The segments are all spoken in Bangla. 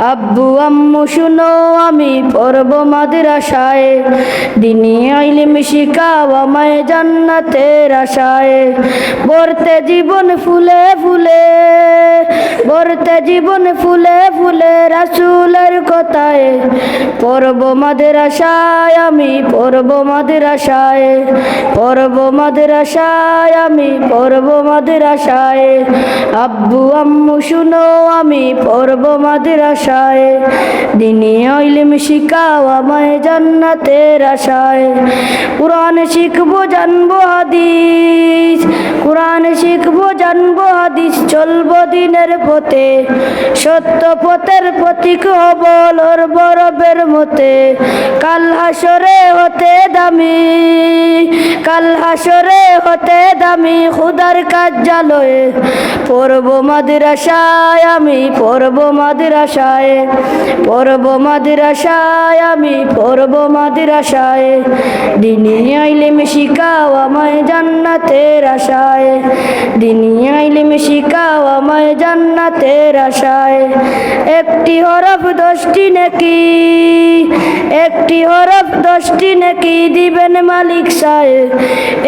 আব্বু, আম্মু, শুনো, আমি পড়ব মাদ্রাসায়। দিনী আইলিম শিখাও আমায় জান্নাতের আশায়। বর্তে জীবন ফুলে ফুলে, বর্তে জীবন ফুলে ফুলে রাসুলের কথায়। পড়ব মাদ্রাসায়, আমি পড়ব মাদ্রাসায়। পড়ব মাদ্রাসায়, আমি পড়ব মাদ্রাসায়। আব্বু, আম্মু, শুনো, আমি পড়ব মাদ্রাসায়। দিনী ইলম শিখাও আমায় জান্নাতের আশায়। কোরআন শিখব, জানব হাদিস, কোরআন শিখব, জানব হাদিস, চলবো দিনের পথে। সত্য পথের প্রতীক হব লোর বরবের মতে। কাল হাসরে হতে দামি। কাল হাসরে হতে দামি খুদার কাজ জালয়ে পড়ব মাদ্রাসায়, আমি পড়ব মাদ্রাসায়। পড়ব মাদ্রাসায়, আমি পড়ব মাদ্রাসায়। দিনী আইলিম শিখাও আমায় জান্নাতের আশায়। দিনী আইলিম শিখাও আমায় জান্নাতের আশায়। একটি হরফ দশটি নাকি, একটি হরফ দশটি নাকি দিবেন মালিক সায়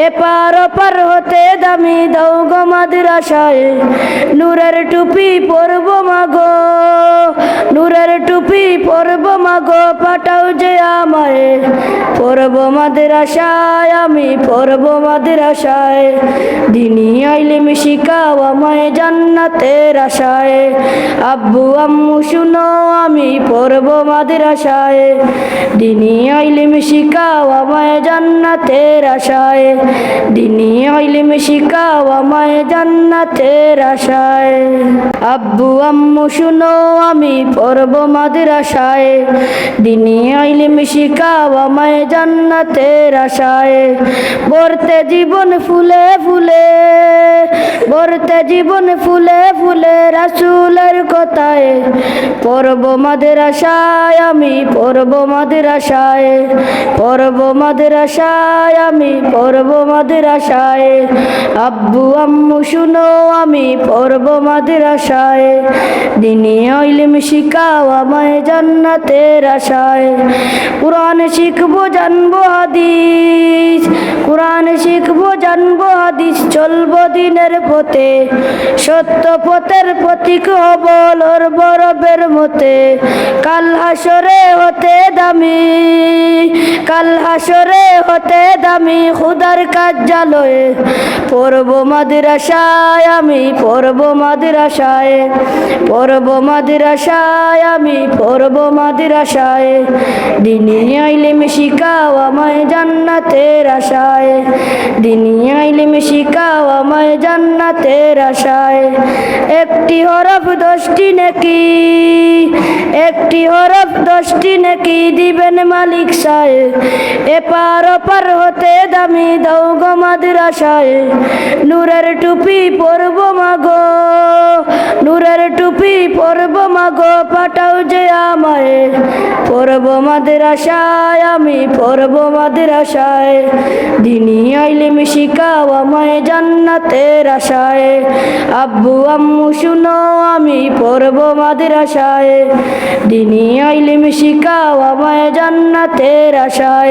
এপার ওপার হতে দামি দাও গো মাদ্রাসায়। নূরের টুপি পরব মাগো নূরের টুপি পরব মাগো পাঠাও যে আমায়। পরব মাদ্রাসায়, আমি পরব মাদ্রাসায়। দিনী আইলিম শিখাও আমায় জান্নাতের আশায়। আব্বু, আম্মু, শুনো, আমি পরব মাদ্রাসায়। দিনী আইলিম শিখাও আমায় জান্নাতের আশায়। দিনী আইলিম শিখাও আমায় জান্নাতের আশায়। আব্বু, আম্মু, শুনো, আমি পড়ব মাদ্রাসায়। দিনী আইলিম শিখাও আমায় জান্নাতের আশায় ভরতে জীবন ফুলে ফুলে। বর্তে জীবন ফুলে ফুলে রাসুলের কথায়। পড়ব মাদ্রাসায় আমি, পড়ব মাদ্রাসায়। পড়ব মাদ্রাসায় আমি, পড়ব মাদ্রাসায়। আব্বু আম্মু শুনো, আমি পড়ব মাদ্রাসায়। দিনী ইলম শিখাও আমায় জান্নাতের আশায়। কোরআন শিখব, জানব হাদিস। কোরআন শিখব, জানব হাদিস। চলবো দিনের পথে। সত্য পথের প্রতীক হব লোর বরবের মতে। কাল হতে দামি, কাল হতে দামি খুদার কাজ জালয়ে পড়ব মাদ্রাসায় আমি, পড়ব মাদ্রাসায়। পড়ব মাদ্রাসায় আমি, পড়ব মাদ্রাসায়। দিনী আইলিম শিখাও আমায় জান্নাতের আশায়। দিনী আইলিম শিখাও আমায় জান্নাতের আশায়। একটি হরফ দশটি নাকি, একটি হরফ দশটি নাকি দিবেন মালিক সায় এপার ওপার হতে দামি দাও গো মাদ্রাসায়। নূরের টুপি পরব মাগো, নূরের টুপি পরব মাগো, পাঠাও যে আমায়। পরব মাদ্রাসায়, আমি পরব মাদ্রাসায়। দিনী আইলিম শিখাও আমায় জান্নাতের আশায়। আব্বু আম্মু শুনো, আমি পরব মাদ্রাসায়। দিনী আইলিম শিখাও আমায় জান্নাতের আশায়।